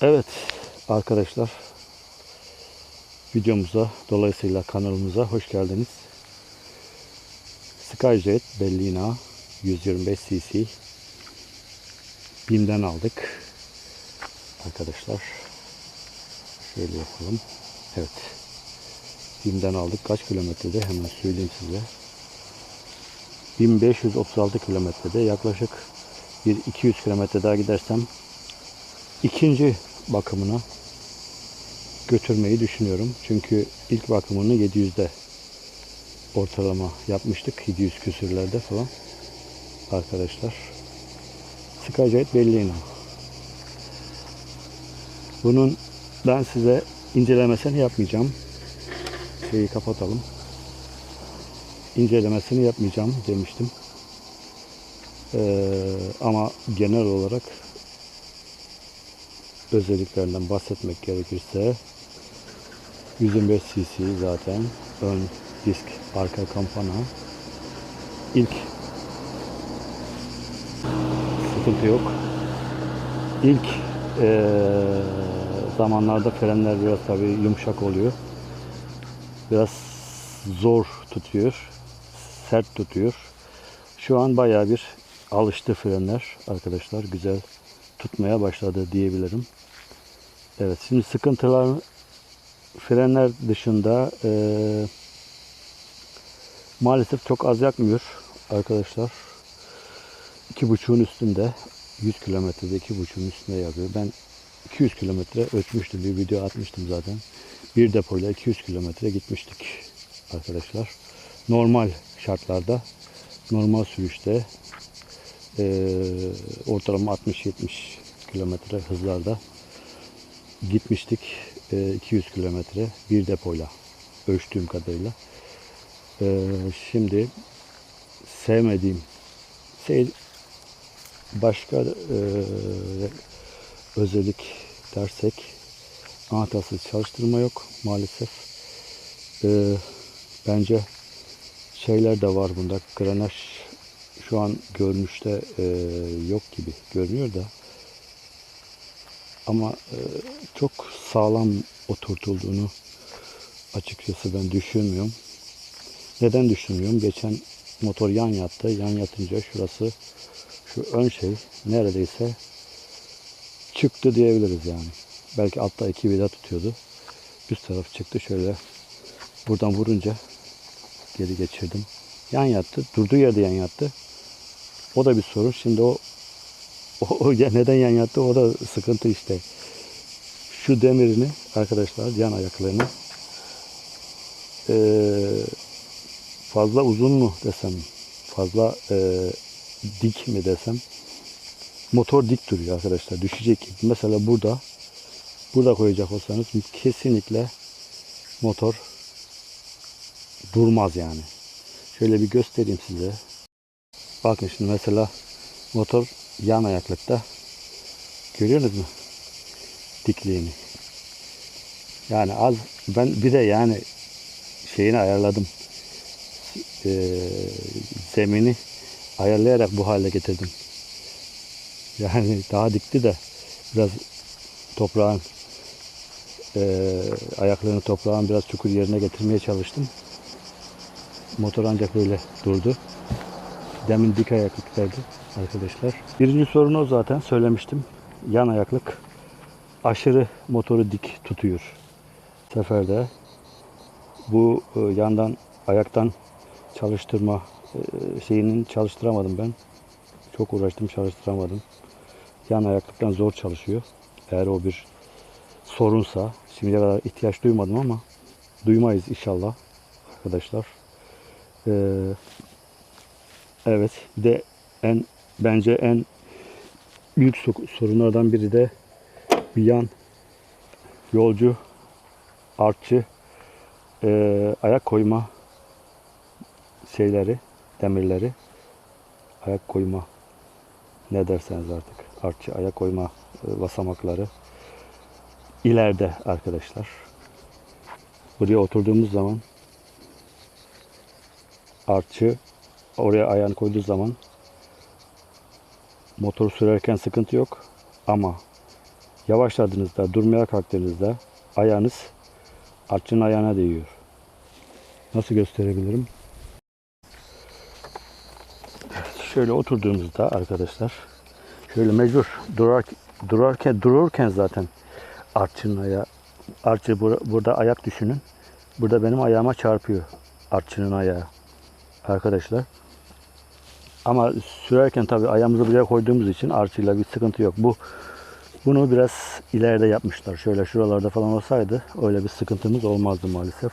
Evet arkadaşlar videomuza dolayısıyla kanalımıza hoş geldiniz. Skyjet Bellina 125 cc BİM'den aldık. Arkadaşlar şöyle yapalım. Evet. BİM'den aldık. Kaç kilometrede hemen söyleyeyim size. 1536 kilometrede yaklaşık bir 200 kilometre daha gidersem ikinci bakımına götürmeyi düşünüyorum. Çünkü ilk bakımını 700'de ortalama yapmıştık. 700 küsürlerde falan. Arkadaşlar. Skyjet Bellina. Bunun ben size incelemesini yapmayacağım. Şeyi kapatalım. İncelemesini yapmayacağım demiştim. Ee, ama genel olarak özelliklerinden bahsetmek gerekirse 125 cc zaten ön disk arka kampana. İlk sıkıntı yok. İlk eee, zamanlarda frenler biraz tabi yumuşak oluyor. Biraz zor tutuyor sert tutuyor. Şu an bayağı bir alıştı frenler arkadaşlar. Güzel tutmaya başladı diyebilirim Evet şimdi sıkıntılar frenler dışında eee, maalesef çok az yakmıyor arkadaşlar. İki buçuğun üstünde 100 kilometrede iki buçuğun üstünde yakıyor. Ben 200 kilometre ölçmüştüm bir video atmıştım zaten. Bir depoyla 200 kilometre gitmiştik arkadaşlar. Normal şartlarda normal sürüşte eee, ortalama 60-70 kilometre hızlarda gitmiştik e, 200 kilometre bir depoyla ölçtüğüm kadarıyla. E, Şimdi sevmediğim şey başka e, özellik dersek anahtarsız çalıştırma yok maalesef. E, Bence şeyler de var bunda. Granaj şu an görünüşte e, yok gibi görünüyor da ama e, çok sağlam oturtulduğunu açıkçası ben düşünmüyorum. Neden düşünmüyorum? Geçen motor yan yattı. Yan yatınca şurası şu ön şey neredeyse çıktı diyebiliriz yani. Belki altta iki vida tutuyordu. Üst taraf çıktı şöyle buradan vurunca geri geçirdim. Yan yattı. Durduğu yerde yan yattı. O da bir sorun. Şimdi o o, o neden yan yattı o da sıkıntı işte. Şu demirini arkadaşlar yan ayaklarını eee, fazla uzun mu desem fazla eee, dik mi desem motor dik duruyor arkadaşlar düşecek. Mesela burada burada koyacak olsanız kesinlikle motor durmaz yani. Şöyle bir göstereyim size. Bakın şimdi mesela motor yan ayaklıkta. Görüyorsunuz mu? Dikliğini. Yani az ben bir de yani şeyini ayarladım. Ee, zemini ayarlayarak bu hale getirdim. Yani daha dikti de biraz toprağın ee, ayaklarını toprağın biraz çukur yerine getirmeye çalıştım. Motor ancak böyle durdu. Demin dik ayaklıktaydı arkadaşlar. Birinci sorun o zaten söylemiştim. Yan ayaklık aşırı motoru dik tutuyor. Seferde bu e, yandan ayaktan çalıştırma e, şeyinin çalıştıramadım ben. Çok uğraştım çalıştıramadım. Yan ayaklıktan zor çalışıyor. Eğer o bir sorunsa şimdiye kadar ihtiyaç duymadım ama duymayız inşallah arkadaşlar. Ee, evet bir de en bence en büyük so- sorunlardan biri de bir yan yolcu artçı e, ayak koyma şeyleri demirleri. Ayak koyma. Ne derseniz artık. Artçı ayak koyma e, basamakları. İleride arkadaşlar. Buraya oturduğumuz zaman artçı oraya ayağını koyduğu zaman motor sürerken sıkıntı yok ama Yavaşladığınızda, durmaya kalktığınızda ayağınız artçının ayağına değiyor. Nasıl gösterebilirim? Şöyle oturduğumuzda arkadaşlar şöyle mecbur durar, durarken dururken zaten artçının ayağı artçı bur- burada ayak düşünün. Burada benim ayağıma çarpıyor artçının ayağı arkadaşlar. Ama sürerken tabii ayağımızı buraya koyduğumuz için artçıyla bir sıkıntı yok. Bu bunu biraz ileride yapmışlar. Şöyle şuralarda falan olsaydı öyle bir sıkıntımız olmazdı maalesef.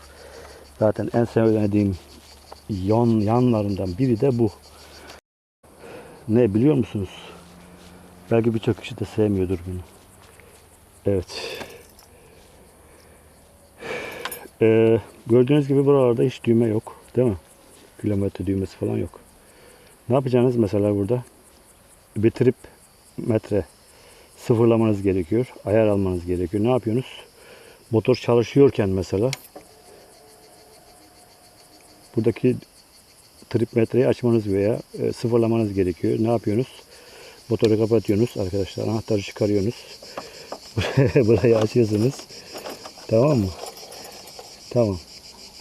Zaten en sevdiğim yan yanlarından biri de bu. Ne biliyor musunuz? Belki birçok kişi de sevmiyordur bunu. Evet. Ee, gördüğünüz gibi buralarda hiç düğme yok. Değil mi? Kilometre düğmesi falan yok. Ne yapacaksınız mesela burada? Bir trip metre sıfırlamanız gerekiyor. Ayar almanız gerekiyor. Ne yapıyorsunuz? Motor çalışıyorken mesela buradaki trip metreyi açmanız veya e, sıfırlamanız gerekiyor. Ne yapıyorsunuz? Motoru kapatıyorsunuz arkadaşlar. Anahtarı çıkarıyorsunuz. Burayı açıyorsunuz. Tamam mı? Tamam.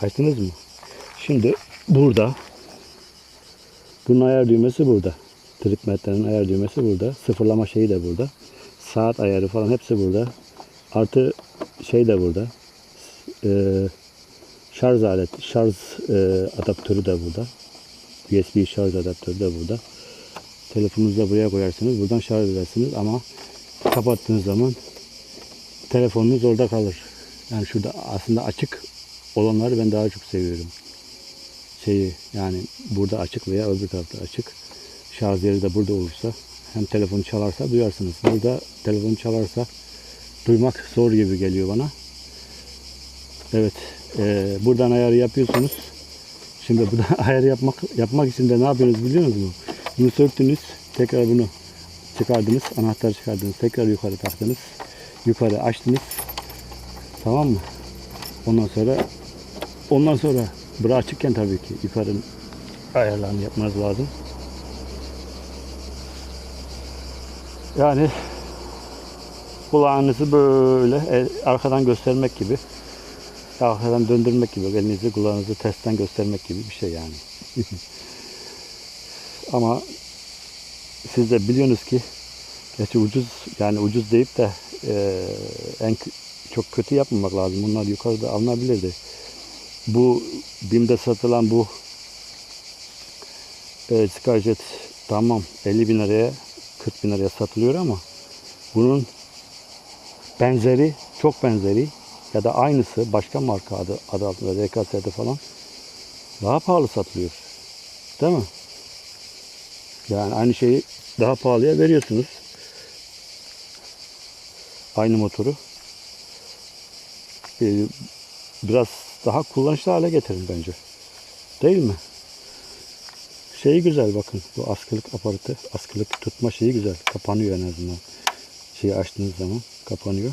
Açtınız mı? Şimdi burada bunun ayar düğmesi burada. Trip metrenin ayar düğmesi burada. Sıfırlama şeyi de burada. Saat ayarı falan hepsi burada. Artı şey de burada. Ee, şarj aleti, şarj e, adaptörü de burada. USB şarj adaptörü de burada. Telefonunuzu da buraya koyarsınız. Buradan şarj edersiniz ama kapattığınız zaman telefonunuz orada kalır. Yani şurada aslında açık olanları ben daha çok seviyorum. Şeyi yani burada açık veya öbür tarafta açık. Şarj yeri de burada olursa hem telefonu çalarsa duyarsınız. Burada telefonu çalarsa duymak zor gibi geliyor bana. Evet. eee, buradan ayarı yapıyorsunuz. Şimdi burada ayar yapmak yapmak için de ne yapıyorsunuz biliyor musunuz? Bunu söktünüz. Tekrar bunu çıkardınız. Anahtarı çıkardınız. Tekrar yukarı taktınız. Yukarı açtınız. Tamam mı? Ondan sonra ondan sonra bura açıkken tabii ki yukarı ayarlarını yapmanız lazım. Yani kulağınızı böyle e, arkadan göstermek gibi arkadan döndürmek gibi elinizi kulağınızı testten göstermek gibi bir şey yani. Ama siz de biliyorsunuz ki gerçi ucuz yani ucuz deyip de e, en çok kötü yapmamak lazım. Bunlar yukarıda alınabilirdi. Bu BİM'de satılan bu e, Skyjet tamam 50 bin liraya 40 bin liraya satılıyor ama bunun benzeri çok benzeri ya da aynısı başka marka adı, adı altında RKS'de falan daha pahalı satılıyor. Değil mi? Yani aynı şeyi daha pahalıya veriyorsunuz. Aynı motoru. Ee, biraz daha kullanışlı hale getirin bence. Değil mi? Şeyi güzel bakın. Bu askılık aparatı, askılık tutma şeyi güzel. Kapanıyor en azından. Şeyi açtığınız zaman kapanıyor.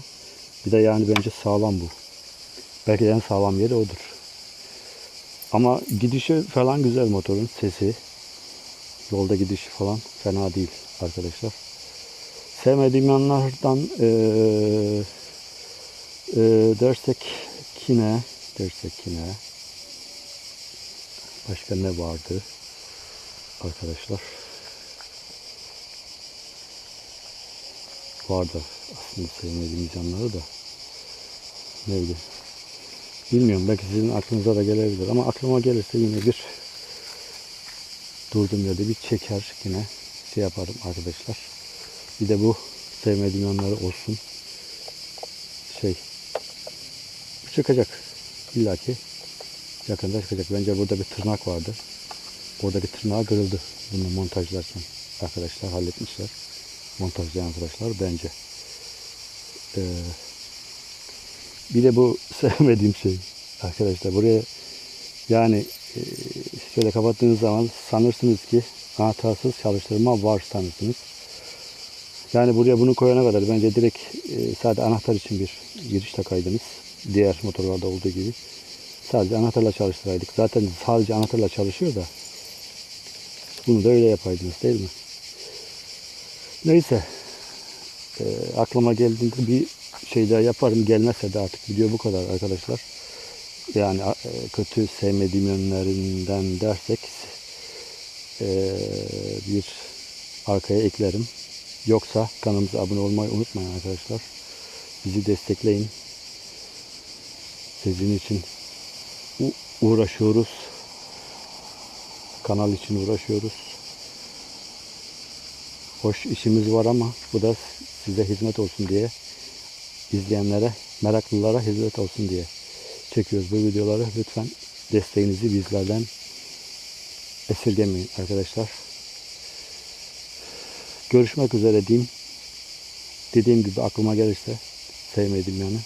Bir de yani bence sağlam bu. Belki en sağlam yeri odur. Ama gidişi falan güzel motorun sesi. Yolda gidişi falan fena değil arkadaşlar. Sevmediğim yanlardan eee eee dersek kine dersek kine başka ne vardı arkadaşlar? Vardı aslında sevmediğimiz yanları da. Neydi? Bilmiyorum belki sizin aklınıza da gelebilir ama aklıma gelirse yine bir durdum yerde bir çeker yine şey yaparım arkadaşlar. Bir de bu sevmediğim yanları olsun. Şey çıkacak illaki yakında çıkacak. Bence burada bir tırnak vardı. Oradaki tırnağı kırıldı. Bunu montajlarken arkadaşlar halletmişler. Montajlayan arkadaşlar bence. Ee, bir de bu sevmediğim şey arkadaşlar. Buraya yani e, şöyle kapattığınız zaman sanırsınız ki anahtarsız çalıştırma var sanırsınız. Yani buraya bunu koyana kadar bence direkt e, sadece anahtar için bir giriş takaydınız. Diğer motorlarda olduğu gibi. Sadece anahtarla çalıştıraydık. Zaten sadece anahtarla çalışıyor da bunu da öyle yapaydınız değil mi? Neyse. e, aklıma geldiğinde bir şey daha yaparım. Gelmezse de artık video bu kadar arkadaşlar. Yani e, kötü sevmediğim yönlerinden dersek e, bir arkaya eklerim. Yoksa kanalımıza abone olmayı unutmayın arkadaşlar. Bizi destekleyin. Sizin için uğraşıyoruz. Kanal için uğraşıyoruz. Hoş işimiz var ama bu da size hizmet olsun diye izleyenlere, meraklılara hizmet olsun diye çekiyoruz bu videoları. Lütfen desteğinizi bizlerden esirgemeyin arkadaşlar. Görüşmek üzere diyeyim. Dediğim gibi aklıma gelirse sevmedim yani.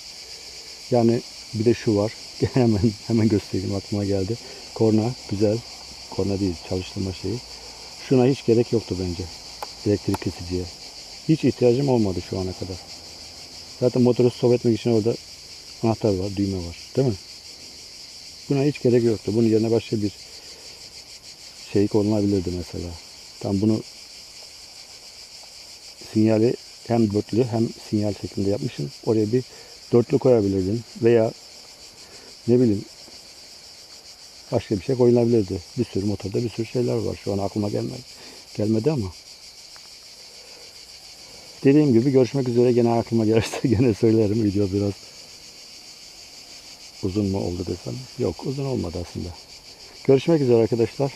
Yani bir de şu var. hemen hemen göstereyim aklıma geldi. Korna güzel. Korna değil çalıştırma şeyi. Şuna hiç gerek yoktu bence. Elektrik kesiciye. Hiç ihtiyacım olmadı şu ana kadar. Zaten motoru stop etmek için orada anahtar var, düğme var. Değil mi? Buna hiç gerek yoktu. Bunun yerine başka bir şey konulabilirdi mesela. Tam bunu sinyali hem dörtlü hem sinyal şeklinde yapmışım. Oraya bir dörtlü koyabilirdin. Veya ne bileyim başka bir şey koyulabilirdi. Bir sürü motorda bir sürü şeyler var. Şu an aklıma gelmedi, gelmedi ama. Dediğim gibi görüşmek üzere. Gene aklıma gelirse gene söylerim. Video biraz uzun mu oldu desem. Yok uzun olmadı aslında. Görüşmek üzere arkadaşlar.